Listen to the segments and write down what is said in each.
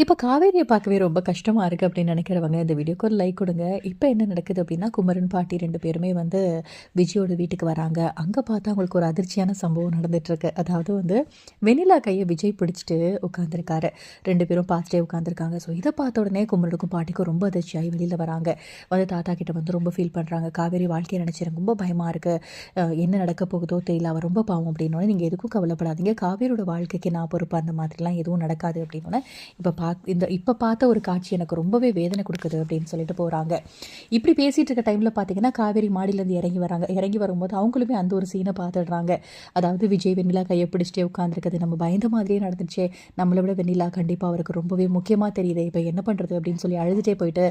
இப்போ காவேரியை பார்க்கவே ரொம்ப கஷ்டமாக இருக்குது அப்படின்னு நினைக்கிறவங்க இந்த வீடியோக்கு ஒரு லைக் கொடுங்க. இப்போ என்ன நடக்குது அப்படின்னா குமரன் பாட்டி ரெண்டு பேருமே வந்து விஜயோட வீட்டுக்கு வராங்க. அங்கே பார்த்தா அவங்களுக்கு ஒரு அதிர்ச்சியான சம்பவம் நடந்துகிட்ருக்கு அதாவது வந்து வெண்ணிலா கையை விஜய் பிடிச்சிட்டு உட்காந்துருக்காரு ரெண்டு பேரும் பார்த்துட்டே உட்காந்துருக்காங்க ஸோ இதை பார்த்த உடனே குமரனுக்கும் பாட்டிக்கும் ரொம்ப அதிர்ச்சியாகி வெளியில் வராங்க. வந்து தாத்தா கிட்ட வந்து ரொம்ப ஃபீல் பண்ணுறாங்க காவேரி வாழ்க்கையை நினச்சி ரொம்ப பயமாக இருக்குது என்ன நடக்க போகுதோ தெரியல. அவள் ரொம்ப பாவம் அப்படின்னோடனே நீங்கள் எதுக்கும் கவலைப்படாதீங்க. காவேரியோட வாழ்க்கைக்கு நான் பொறுப்பு அந்த மாதிரிலாம் எதுவும் நடக்காது அப்படின்னோடனே இப்போ பா இந்த இப்போ பார்த்த ஒரு காட்சி எனக்கு ரொம்பவே வேதனை கொடுக்குது அப்படின்னு சொல்லிட்டு போகிறாங்க இப்படி பேசிகிட்டு இருக்க டைமில் பார்த்தீங்கன்னா காவேரி மாடியிலேருந்து இறங்கி வராங்க. இறங்கி வரும்போது அவங்களுமே அந்த ஒரு சீனை பார்த்துடுறாங்க அதாவது விஜய் வெண்ணிலா கையை பிடிச்சிட்டே உட்காந்துருக்குது நம்ம பயந்த மாதிரியே நடந்துச்சே நம்மளை விட வெண்ணிலா கண்டிப்பாக அவருக்கு ரொம்பவே முக்கியமாக தெரியுது இப்போ என்ன பண்ணுறது அப்படின்னு சொல்லி அழுதுகிட்டே போயிட்டு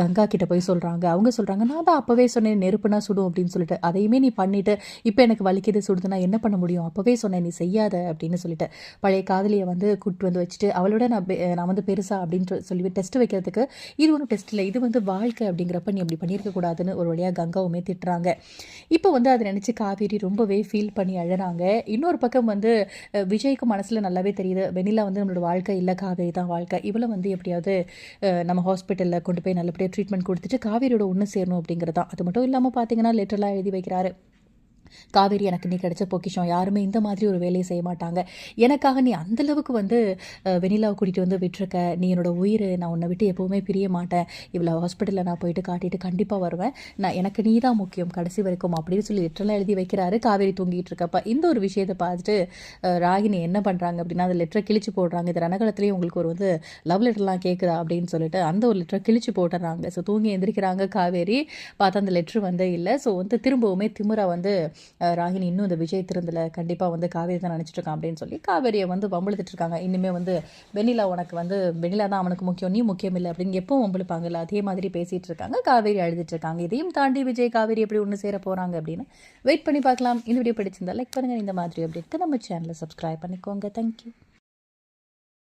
கங்கா கிட்ட போய் சொல்கிறாங்க அவங்க சொல்கிறாங்க நான் தான் அப்போவே சொன்னேன் நெருப்புனா சுடும் அப்படின்னு சொல்லிட்டு. அதையுமே நீ பண்ணிவிட்டு இப்போ எனக்கு வலிக்குது சுடுதுன்னா என்ன பண்ண முடியும்? அப்போவே சொன்னேன் நீ செய்யாத அப்படின்னு சொல்லிட்டு. பழைய காதலியை வந்து கூட்டு வந்து வச்சுட்டு அவளோட நான் நான் வந்து பெருசா அப்படின்னு சொல்லி டெஸ்ட் வைக்கிறதுக்கு இது ஒன்றும் டெஸ்ட் இல்லை. இது வந்து வாழ்க்கை அப்படிங்கிறப்ப நீ அப்படி பண்ணியிருக்க கூடாதுன்னு ஒரு வழியாக கங்காவுமே திட்டுறாங்க. இப்போ வந்து அதை நினச்சி காவேரி ரொம்பவே ஃபீல் பண்ணி அழகிறாங்க இன்னொரு பக்கம் வந்து விஜய்க்கு மனசில் நல்லாவே தெரியுது. வெண்ணிலா வந்து நம்மளோட வாழ்க்கை இல்லை காவேரி தான் வாழ்க்கை. இவளை வந்து எப்படியாவது நம்ம ஹாஸ்பிட்டலில் கொண்டு போய் நல்லபடியாக ட்ரீட்மெண்ட் கொடுத்துட்டு காவேரியோட ஒன்று சேரணும் அப்படிங்கிறது தான். அது மட்டும் இல்லாமல் பார்த்தீங்கன்னா லெட்டர்லாம் எழுதி வைக்கிறாரு. காவேரி எனக்கு நீ கிடைச்ச பொக்கிஷம். யாருமே இந்த மாதிரி ஒரு வேலையை செய்ய மாட்டாங்க. எனக்காக நீ அந்தளவுக்கு வந்து வெனிலாவை வெண்ணிலாவை கூட்டிகிட்டு வந்து விட்டுருக்க. நீ என்னோட உயிர். நான் உன்னை விட்டு எப்போவுமே பிரிய மாட்டேன். இவ்வளோ ஹாஸ்பிட்டலில் நான் போயிட்டு காட்டிட்டு கண்டிப்பாக வருவேன். நான் எனக்கு நீ தான் முக்கியம் கடைசி வரைக்கும் அப்படின்னு சொல்லி லெட்டர்லாம் எழுதி வைக்கிறாரு. காவேரி தூங்கிட்டு இருக்கப்ப இந்த ஒரு விஷயத்தை பார்த்துட்டு ராகினி என்ன பண்ணுறாங்க அப்படின்னா அந்த லெட்டரை கிழிச்சு போடுறாங்க. இது ரணகலத்துலேயே உங்களுக்கு ஒரு வந்து லவ் லெட்டர்லாம் கேட்குதா அப்படின்னு சொல்லிட்டு அந்த ஒரு லெட்டரை கிழிச்சு போட்டுறாங்க. ஸோ தூங்கி எந்திரிக்கிறாங்க காவேரி. பார்த்தா அந்த லெட்ரு வந்து இல்லை. ஸோ வந்து திரும்பவுமே திமுறை வந்து ராகினி இன்னும் இந்த விஜய் திருந்தல கண்டிப்பாக வந்து காவேரி தான் நினச்சிட்டு இருக்கான் அப்படின்னு சொல்லி காவேரியை வந்து வம்பிழுத்துட்டு இருக்காங்க. இனிமே வந்து வெண்ணிலா உனக்கு வந்து வெண்ணிலா தான் அவனுக்கு முக்கியம் நீ முக்கியம் இல்லை அப்படின்னு எப்பவும் வம்பிழுப்பாங்கல்ல. அதே மாதிரி பேசிகிட்டு இருக்காங்க. காவேரி அழுதுட்டு இருக்காங்க. இதையும் தாண்டி விஜய் காவேரி எப்படி ஒன்று சேர போகிறாங்க அப்படின்னு வெயிட் பண்ணி பார்க்கலாம். இந்த வீடியோ பிடிச்சிருந்தா லைக் பண்ணுங்கள் இந்த மாதிரி அப்படி நம்ம சேனலை சப்ஸ்கிரைப் பண்ணிக்கோங்க. தேங்க்யூ